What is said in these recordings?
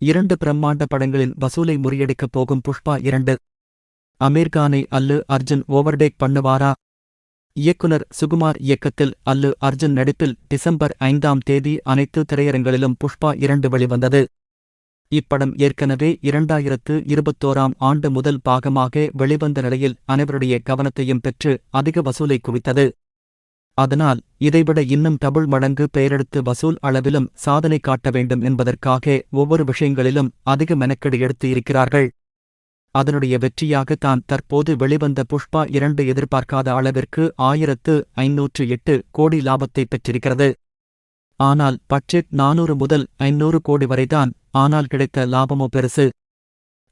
இரண்டு பிரம்மாண்ட படங்களின் வசூலை முறியடிக்கப் போகும் புஷ்பா இரண்டு. அமீர்கானை அல்லு அர்ஜுன் ஓவர்டேக் பண்ணுவாரா? இயக்குனர் சுகுமார் இயக்கத்தில் அல்லு அர்ஜுன் நடிப்பில் டிசம்பர் ஐந்தாம் தேதி அனைத்து திரையரங்களிலும் புஷ்பா இரண்டு வெளிவந்தது. இப்படம் ஏற்கனவே இரண்டாயிரத்து இருபத்தோராம் ஆண்டு முதல் பாகமாக வெளிவந்த நிலையில் அனைவருடைய கவனத்தையும் பெற்று அதிக வசூலை குவித்தது. அதனால் இதைவிட இன்னும் டபுள் மடங்கு பெயரெடுத்து வசூல் அளவிலும் சாதனை காட்ட வேண்டும் என்பதற்காக ஒவ்வொரு விஷயங்களிலும் அதிக மெனக்கெடு எடுத்து இருக்கிறார்கள் அதனுடைய வெற்றியாக தான் தற்போது வெளிவந்த புஷ்பா இரண்டு எதிர்பார்க்காத அளவிற்கு ஆயிரத்து ஐநூற்று எட்டு கோடி லாபத்தை பெற்றிருக்கிறது. ஆனால் பட்ஜெட் நானூறு முதல் ஐநூறு கோடி வரைதான் ஆனால் கிடைத்த லாபமோ பெருசு.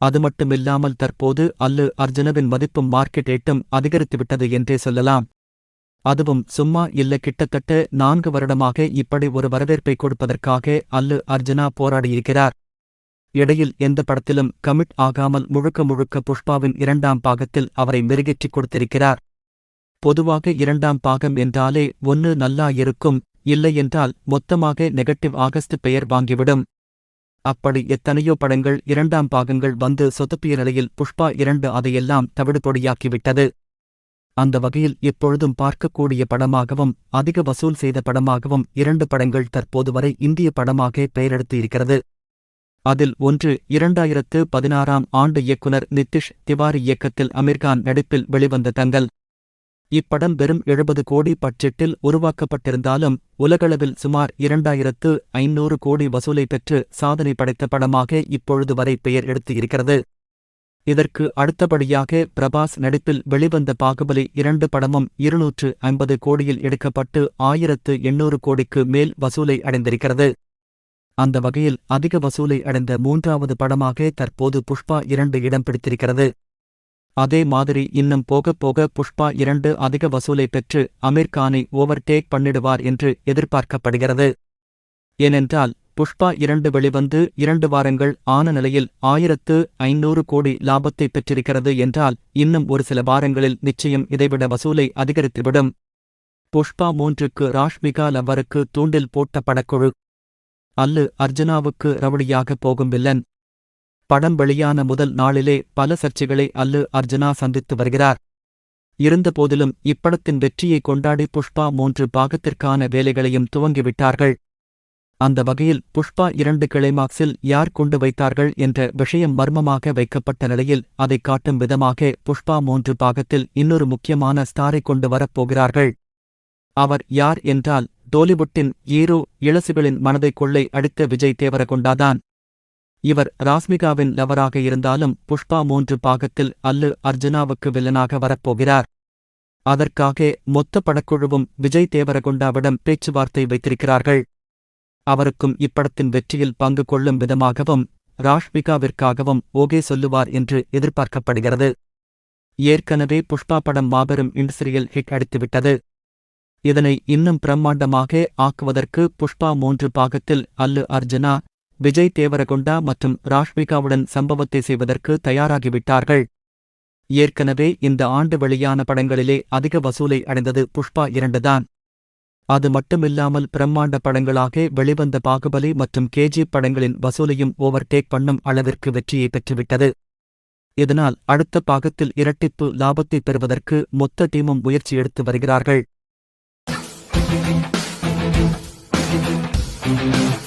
அது மட்டுமில்லாமல் தற்போது அல்லு அர்ஜுனவின் மதிப்பும் மார்க்கெட் ஏட்டும் அதிகரித்துவிட்டது என்றே சொல்லலாம். அதுவும் சும்மா இல்ல கிட்டத்தட்ட நான்கு வருடமாக இப்படி ஒரு வரவேற்பை கொடுப்பதற்காக அல்லு அர்ஜுனா போராடியிருக்கிறார். இடையில் எந்த படத்திலும் கமிட் ஆகாமல் முழுக்க முழுக்க புஷ்பாவின் இரண்டாம் பாகத்தில் அவரை மெருகேற்றிக் கொடுத்திருக்கிறார். பொதுவாக இரண்டாம் பாகம் என்றாலே ஒன்னு நல்லா இருக்கும் இல்லையென்றால் மொத்தமாக நெகட்டிவ் ஆகஸ்ட் பெயர் வாங்கிவிடும். அப்படி எத்தனையோ படங்கள் இரண்டாம் பாகங்கள் வந்து சொதப்பிய நிலையில் புஷ்பா இரண்டு அதையெல்லாம் தவிடுபொடியாக்கிவிட்டது. அந்த வகையில் எப்பொழுதும் பார்க்கக்கூடிய படமாகவும் அதிக வசூல் செய்த படமாகவும் இரண்டு படங்கள் தற்போது வரை இந்திய படமாக பெயரெடுத்து இருக்கிறது அதில் ஒன்று இரண்டாயிரத்து பதினாறாம் ஆண்டு இயக்குனர் நிதிஷ் திவாரி இயக்கத்தில் அமீர்கான் நடிப்பில் வெளிவந்த தங்கல் இப்படம் வெறும் எழுபது கோடி பட்ஜெட்டில் உருவாக்கப்பட்டிருந்தாலும் உலகளவில் சுமார் இரண்டாயிரத்து ஐநூறு கோடி வசூலை பெற்று சாதனை படைத்த படமாக இப்பொழுது வரை பெயர் எடுத்து இருக்கிறது இதற்கு அடுத்தபடியாக பிரபாஸ் நடிப்பில் வெளிவந்த பாகுபலி இரண்டு படமும் இருநூற்று ஐம்பது கோடியில் எடுக்கப்பட்டு ஆயிரத்து எண்ணூறு கோடிக்கு மேல் வசூலை அடைந்திருக்கிறது. அந்த வகையில் அதிக வசூலை அடைந்த மூன்றாவது படமாக தற்போது புஷ்பா இரண்டு இடம் பிடித்திருக்கிறது. அதே மாதிரி இன்னும் போகப் போக புஷ்பா இரண்டு அதிக வசூலை பெற்று அமீர் கானை ஓவர்டேக் பண்ணிடுவார் என்று எதிர்பார்க்கப்படுகிறது. ஏனென்றால் புஷ்பா இரண்டு வெளிவந்து இரண்டு வாரங்கள் ஆன நிலையில் ஆயிரத்து ஐநூறு கோடி லாபத்தை பெற்றிருக்கிறது என்றால் இன்னும் ஒரு சில வாரங்களில் நிச்சயம் இதைவிட வசூலை அதிகரித்துவிடும். புஷ்பா மூன்றுக்கு ராஷ்மிகா லவ்வருக்கு தூண்டில் போட்ட படக்குழு. அல்லு அர்ஜுனாவுக்கு ரவுடியாக போகும் வில்லன். படம் வெளியான முதல் நாளிலே பல சர்ச்சைகளை அல்லு அர்ஜுனா சந்தித்து வருகிறார். இருந்தபோதிலும் இப்படத்தின் வெற்றியை கொண்டாடி புஷ்பா மூன்று பாகத்திற்கான வேலைகளையும் துவங்கிவிட்டார்கள். அந்த வகையில் புஷ்பா இரண்டு கிளைமாக்ஸில் யார் கொண்டு வைத்தார்கள் என்ற விஷயம் மர்மமாக வைக்கப்பட்ட நிலையில் அதை காட்டும் விதமாக புஷ்பா மூன்று பாகத்தில் இன்னொரு முக்கியமான ஸ்டாரை கொண்டு வரப்போகிறார்கள் அவர் யார் என்றால் டோலிவுட்டின் ஈரோ இளசுகளின் மனதை கொள்ளை அடித்த விஜய் தேவரகொண்டாதான். இவர் ராஸ்மிகாவின் லவராக இருந்தாலும் புஷ்பா மூன்று பாகத்தில் அல்லு அர்ஜுனாவுக்கு வில்லனாக வரப்போகிறார் அதற்காக மொத்த படக்குழுவும் விஜய் தேவரகொண்டாவிடம் பேச்சுவார்த்தை வைத்திருக்கிறார்கள். அவருக்கும் இப்படத்தின் வெற்றியில் பங்கு கொள்ளும் விதமாகவும் ராஷ்மிகாவிற்காகவும் ஓகே சொல்லுவார் என்று எதிர்பார்க்கப்படுகிறது. ஏற்கனவே புஷ்பா படம் மாபெரும் இண்டஸ்ட்ரியல் ஹிட் அடித்துவிட்டது. இதனை இன்னும் பிரம்மாண்டமாக ஆக்குவதற்கு புஷ்பா மூன்று பாகத்தில் அல்லு அர்ஜுனா விஜய் தேவரகொண்டா மற்றும் ராஷ்மிகாவுடன் சம்பவத்தை செய்வதற்கு தயாராகிவிட்டார்கள். ஏற்கனவே இந்த ஆண்டு வெளியான படங்களிலே அதிக வசூலை அடைந்தது புஷ்பா இரண்டுதான். அது மட்டுமில்லாமல் பிரம்மாண்ட படங்களாக வெளிவந்த பாகுபலி மற்றும் கேஜி படங்களின் வசூலையும் ஓவர்டேக் பண்ணும் அளவிற்கு வெற்றியை பெற்றுவிட்டது இதனால் அடுத்த பாகத்தில் இரட்டிப்பு லாபத்தை பெறுவதற்கு மொத்த டீமும் முயற்சி எடுத்து வருகிறார்கள் Thank you.